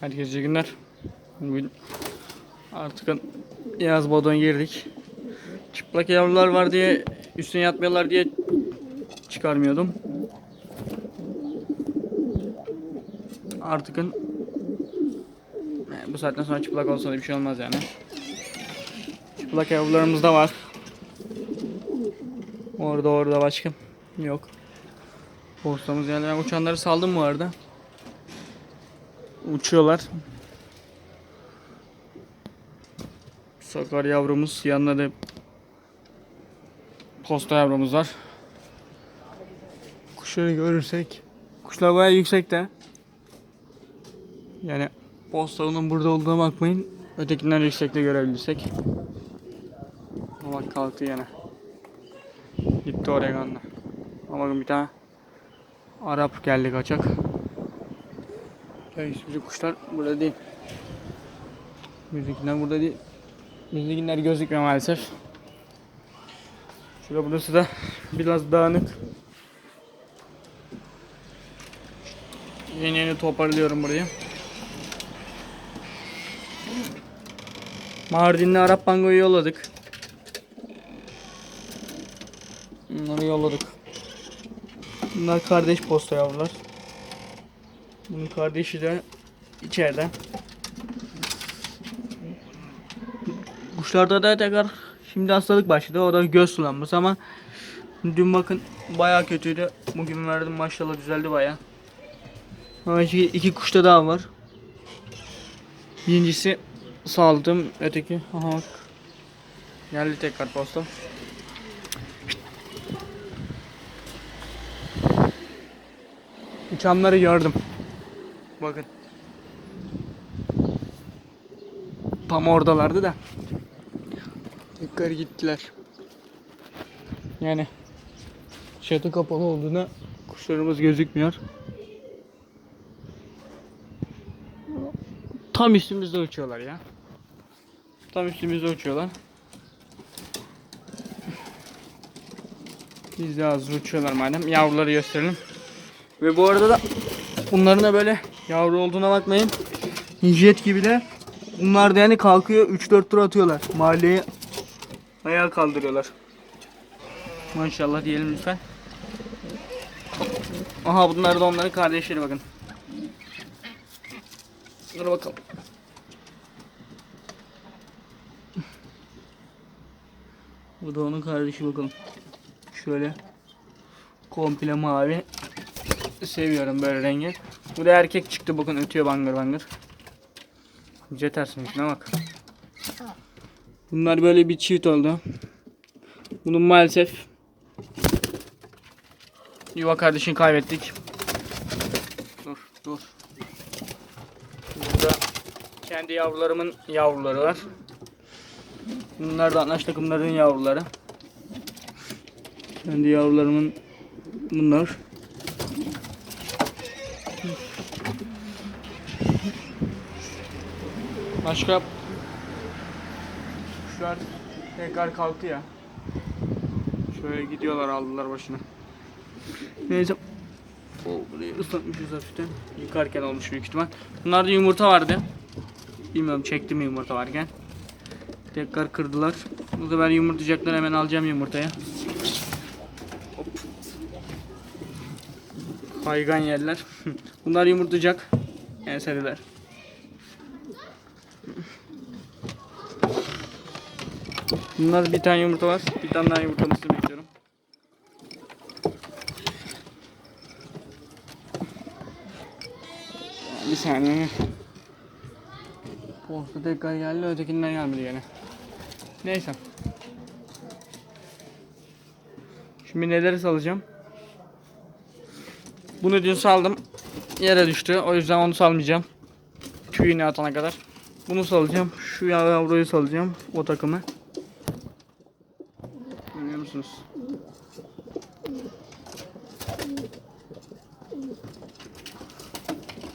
Herkese iyi günler. Bugün artık yaz bodona girdik. Çıplak yavrular var diye üstüne yatmıyorlar diye çıkarmıyordum. Artık bu saatten sonra çıplak olsa da bir şey olmaz yani. Çıplak yavrularımız da var. Orada orada başka yok. Postamız yani ben uçanları saldım bu arada. Uçuyorlar. Sakar yavrumuz yanında da posta yavrumuz var. Kuşları görürsek kuşlar bayağı yüksekte. Yani posta onun burada olduğuna bakmayın. Ötekinden yüksekte görebilirsek. Ama kalktı yine. Gitti kanlı. Ama bir tane Arap geldi kaçak. Ya bizim kuşlar burada değil. Bizimkiler burada değil. Bizimkiler gözükmüyor maalesef. Şurada burası da biraz dağınık. Yeni yeni toparlıyorum burayı. Mardinli Arap Bango'yu yolladık. Bunları yolladık. Bunlar kardeş posta yavrular. Bunun kardeşi de içeride. Kuşlarda da tekrar şimdi hastalık başladı. O da göz sulanması ama dün bakın bayağı kötüydü. Bugün verdim maşallah düzeldi bayağı. Ama iki, iki kuşta daha var. Birincisi saldım. Öteki aha bak. Geldi tekrar posta. Uçanları gördüm. Bakın. Tam oradalardı da. Yukarı gittiler. Yani çatı kapalı olduğuna kuşlarımız gözükmüyor. Tam üstümüzde uçuyorlar ya. Tam üstümüzde uçuyorlar. Biz de az uçuyorlar madem. Yavruları gösterelim. Ve bu arada da bunların da böyle yavru olduğuna bakmayın. Jet gibiler. Bunlar da yani kalkıyor 3-4 tur atıyorlar. Mahalleye ayağa kaldırıyorlar. Maşallah diyelim lütfen. Aha bunlar da onların kardeşleri bakın. Dur bakalım. Bu da onun kardeşi bakalım. Şöyle komple mavi. Seviyorum böyle rengi. Bu da erkek çıktı bakın ötüyor bangır bangır. Jetersin şuna bak. Bunlar böyle bir çift oldu. Bunun maalesef yuva kardeşini kaybettik. Dur dur. Burada kendi yavrularımın yavruları var. Bunlar da anlaş takımların yavruları. Kendi yavrularımın bunlar. Başka kuşlar tekrar kalktı ya. Şöyle gidiyorlar aldılar başına. Neyse. O burayı ıslatmışız hafiften. Yıkarken olmuş büyük ihtimal. Bunlarda yumurta vardı. Bilmiyorum çekti mi yumurta varken. Tekrar kırdılar. Bu sefer yumurtlayacaklar hemen alacağım yumurtayı. Hop. Kaygan yerler. Bunlar yumurtlayacak. Enseliler. Bunlar bir tane yumurta var. Bir tane daha yumurtlamasını bekliyorum. Bir saniye. Posta tekrar geldi. Ötekinden gelmedi gene. Neyse. Şimdi neleri salacağım? Bunu dün saldım. Yere düştü. O yüzden onu salmayacağım. Tüyünü atana kadar. Bunu salacağım. Şu yavruyu salacağım. O takımı. Musunuz?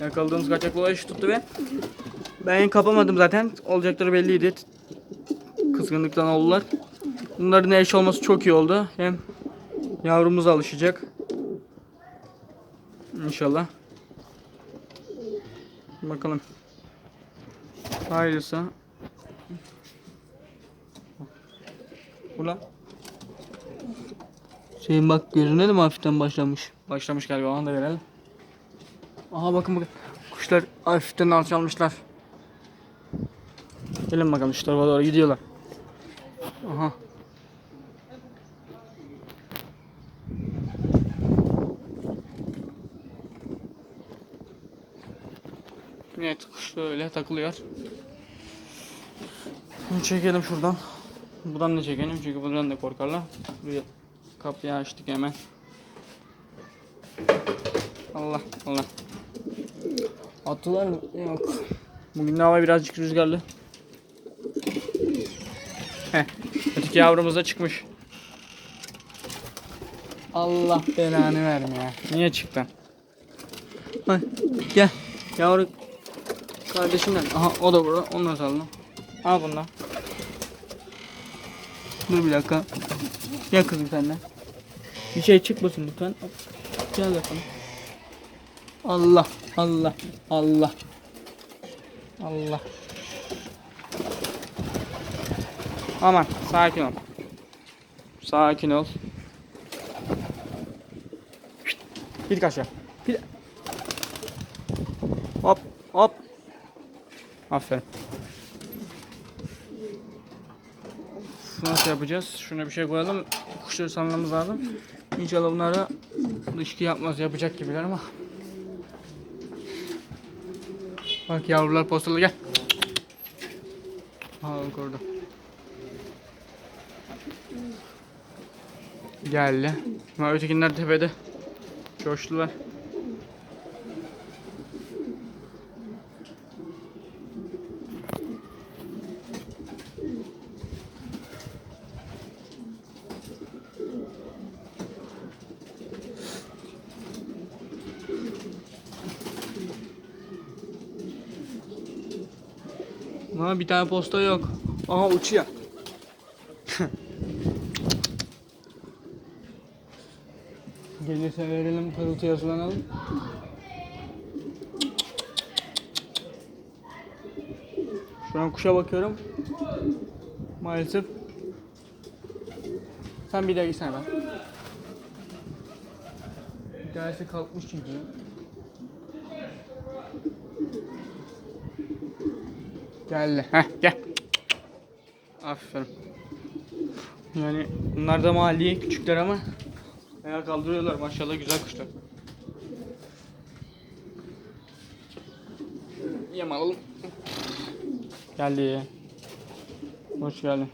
Yakaladığımız kaçak balığı tuttu ve ben kapamadım zaten. Olacakları belliydi. Kızgınlıktan oldular. Bunların eş olması çok iyi oldu. Hem yavrumuz alışacak. İnşallah. Bakalım. Hayırlısı. Ulan. Şeyin bak gözüne de mi hafiften başlamış? Başlamış galiba onu da verelim. Aha bakın bakın. Kuşlar hafiften alçalmışlar. Gelin bakalım şu tarafa doğru gidiyorlar. Aha. Evet kuş böyle takılıyor. Bunu çekelim şuradan. Buradan da çekelim çünkü buradan da korkarlar. Buraya kapıyı açtık hemen. Allah Allah. Attılar mı? Yok. Bugün de hava birazcık rüzgarlı. Heh. Öteki yavrumuz da çıkmış. Allah belanı verme ya. Niye çıktın? Hay, gel. Yavru kardeşimden. Aha o da burada. Onu da saldım. Al bundan. Dur bir dakika. Gel kızım sen de. Bir şey çıkmasın lütfen. Gel bakalım. Allah Allah Allah. Allah. Aman sakin ol. Sakin ol. Git aşağı. Git. Hop hop. Aferin. Nasıl yapacağız? Şuna bir şey koyalım. Kuşları salmamız lazım. İnşallah bunlara dışkı yapmaz. Yapacak gibiler ama. Bak yavrular postalı gel. Bak orada. Geldi. Ama ötekiler tepede. Coştular. Ha bir tane posta yok. Aha uçuyor. Gelirse verelim kırıltıya sulanalım. Şu an kuşa bakıyorum. Maalesef. Sen bir daha gitsene ben. Bir tanesi kalkmış çünkü. Geldi. Heh gel. Aferin. Yani bunlar da mahalliye küçükler ama ayağa kaldırıyorlar maşallah güzel kuşlar. Yem alalım. Geldi. Hoş geldin.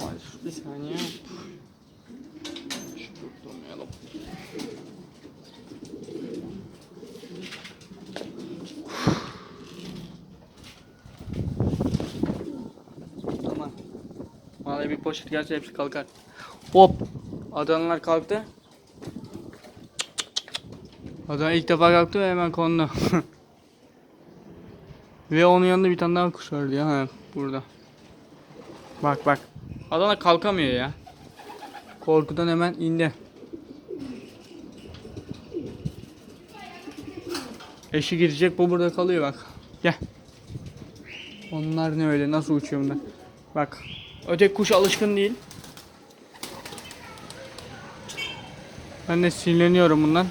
Ay bir saniye. Şu durdurmayalım. Tamam. Vallahi bir poşet gelse hepsi kalkar. Hop. Adanalar kalktı. Adana ilk defa kalktı ve hemen kondu. ve onun yanında bir tane daha kuş vardı ya. Ha, burada. Bak bak. Adana kalkamıyor ya. Korkudan hemen indi. Eşi gidecek bu burada kalıyor bak. Gel. Onlar ne öyle nasıl uçuyor bunlar? Bak. Öteki kuş alışkın değil. Ben de sinirleniyorum bundan.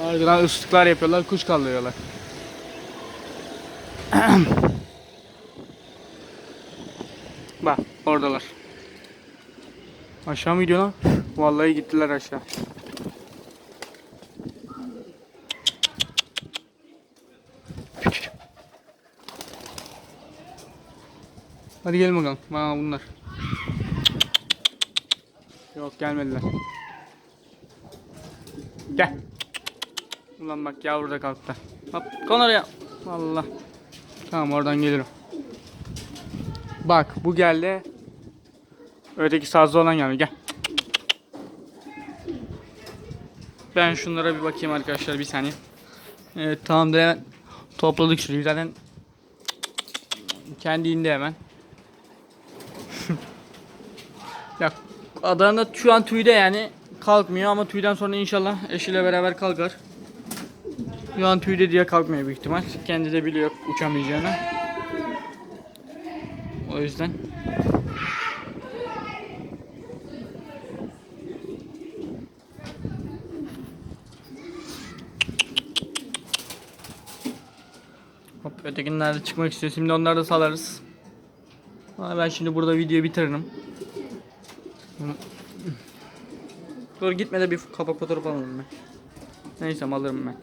Ardından ıslıklar yapıyorlar, kuş kaldırıyorlar. Bak oradalar. Aşağı mı gidiyor lan? Vallahi gittiler aşağı. Hadi gelin bakalım. Aa, bunlar. Yok gelmediler. Gel. Ulan bak yavru da kalktı. Hop kon oraya. Allah. Tamam oradan gelirim. Bak bu geldi. Öteki sazlı olan geldi. Gel. Ben şunlara bir bakayım arkadaşlar bir saniye. Evet tamamdır hemen topladık şurayı zaten kendi indi hemen. Ya Adana'da şu an tüyde yani kalkmıyor ama tüyden sonra inşallah eşiyle beraber kalkar. Şu an tüyde diye kalkmıyor büyük ihtimal. Kendi de biliyor uçamayacağını. O yüzden. Hop ötekiler de çıkmak istiyor. Şimdi onları da salarız. Ben şimdi burada videoyu bitiririm. Dur gitme de bir kapak fotoğraf alalım ben. Neyse alırım ben.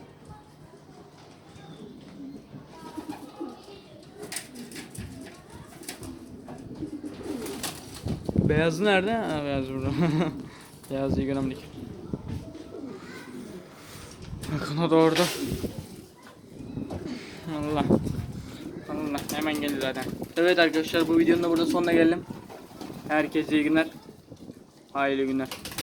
Beyazı nerede? Ha, beyaz burada. Beyazı göremedik. Bakın o da orada. Allah. Allah hemen gelir zaten. Evet arkadaşlar bu videonun da burada sonuna geldim. Herkese iyi günler. Hayırlı günler.